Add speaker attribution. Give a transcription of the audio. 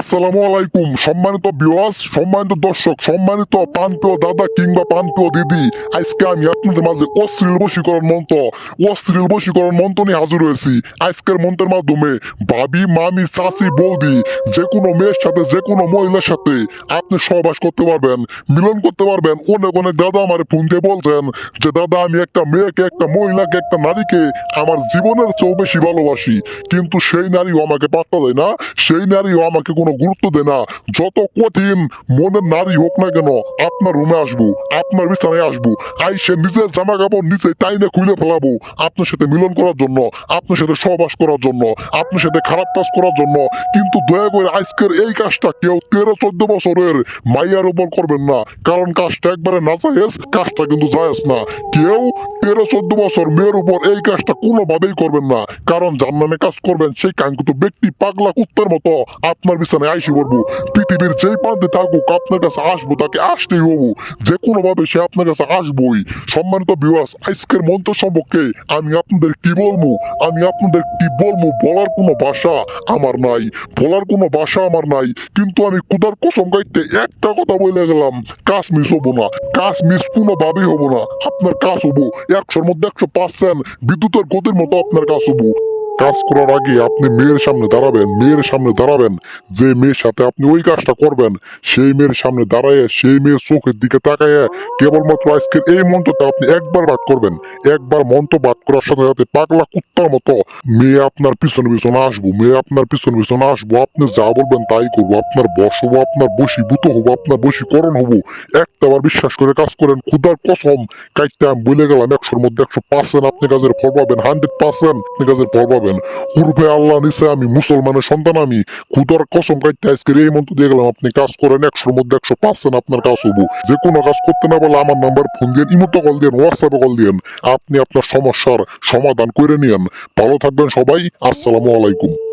Speaker 1: আসসালামু আলাইকুম। সম্মানিত বিওয়াস সম্মানিত দর্শক, সম্মানিত পানপ্রিয় দাদা কিংবা পানপ্রিয় দিদি, আজকে আমি আপনাদের মাঝে অশ্লীল বশীকরণ মন্ত্র, অশ্লীল বশীকরণ মন্ত্র নিয়ে হাজির হয়েছি। আজকের মন্ত্রের মাধ্যমে ভাবি, মামি, চাচি, বৌদি যে কোনো মেয়ের সাথে যে কোনো মহিলার সাথে আপনি সহবাস করতে পারবেন, মিলন করতে পারবেন। অনেক অনেক দাদা আমার ফোন দিয়ে বলছেন যে, দাদা, আমি একটা মেয়েকে, একটা মহিলাকে, একটা নারীকে আমার জীবনের চেয়েও বেশি ভালোবাসি। কিন্তু সেই নারীও আমাকে পাত্তা দেয় না, সেই নারীও আমাকে কোনো গুরুত্ব দেয় না। যত কঠিন মনের নারী হোক না কেন, আপনার রুমে আসব, আপনার বিছানায় আসব, আইসে নিজের জামা কাপড় নিচে টাইনে খুলে ফেলাবো আপনার সাথে মিলন করার জন্য, আপনার সাথে সহবাস করার জন্য, আপনার সাথে খারাপ কাজ করার জন্য। কিন্তু দয়া করে আজকের এই কাজটা কেউ তেরো, চোদ্দ বছরের মাইয়ার উপর করবেন না। কারণ কাজটা একবারে না জায়েজ, কাজটা কিন্তু জায়েজ না। কেউ তেরো, চোদ্দ বছর মেয়ের উপর এই কাজটা কোনোভাবেই করবেন না। কারণ নামে কাজ করবেন সেই কাঙ্ক্ষিত ব্যক্তি পাগলা কুত্তার মতো আপনার বিছানায় আইসি পড়ব পৃথিবীর যেই প্রান্তে থাকুক, আপনার কাছে আসব, তাকে আসতেই হব। যে কোনো ভাবে সে আপনার কাছে আসবোই। সম্মানিত বিবাস আজকের মন্ত্র সম্পর্কে আমি আপনাদের কি বলব? আমি আপনাদের কি বলব? বলার কোনো ভাষা আমার নাই। বলার কোনো ভাষা আমার নাই। কিন্তু আমি কুদার কসম গাইতে একটা কথা বলে গেলাম কাজ মিস হব না। কাজ মিস কোনোভাবেই হব না। আপনার কাজ হব একশোর মধ্যে একশো পার্সেন্ট বিদ্যুতের গতির মতো আপনার কাজ হব। কাজ করার আগে আপনি মেয়ের সামনে দাঁড়াবেন, মেয়ের সামনে দাঁড়াবেন। যে মেয়ের সাথে আপনি ওই কাজটা করবেন, সেই মেয়ের সামনে দাঁড়ায়, সেই মেয়ের চোখের দিকে তাকায় কেবলমাত্র আজকের এই মন্ত্রটা আপনি একবার বাদ করবেন। একবার মন্ত্র বাদ করার সাথে সাথে পাগলা কুত্তার মতো মেয়ে আপনার পিছনে পিছনে আসব, মেয়ে আপনার পিছনে পিছনে আসব, আপনি যা বলবেন তাই করব, আপনার বস হব, আপনার বশীভূত হব, আপনার বশীকরণ হব। একটা বার বিশ্বাস করে কাজ করেন খুদার কসম কাইতে আমি বলে গেলাম, একশোর মধ্যে একশো পার্সেন্ট আপনি কাজের ফল পাবেন, হান্ড্রেড পার্সেন্ট আপনি কাজের ফল পাবেন। পূর্বে আল্লাহ নিচে আমি, মুসলমানের সন্তান আমি। খুদার কসম কাটতে আজকের এই মন্ত্র দিয়ে গেলাম, আপনি কাজ করেন, একশোর মধ্যে একশো পার্সেন্ট আপনার কাজ হব। যে কোনো কাজ করতে না পারলে আমার নাম্বার ফোন দিয়ে, ইমোতে কল দিয়ে, হোয়াটসঅ্যাপে কল দিয়ে, আপনি আপনার সমস্যার সমাধান করে নিয়েন। ভালো থাকবেন সবাই, আসসালামু আলাইকুম।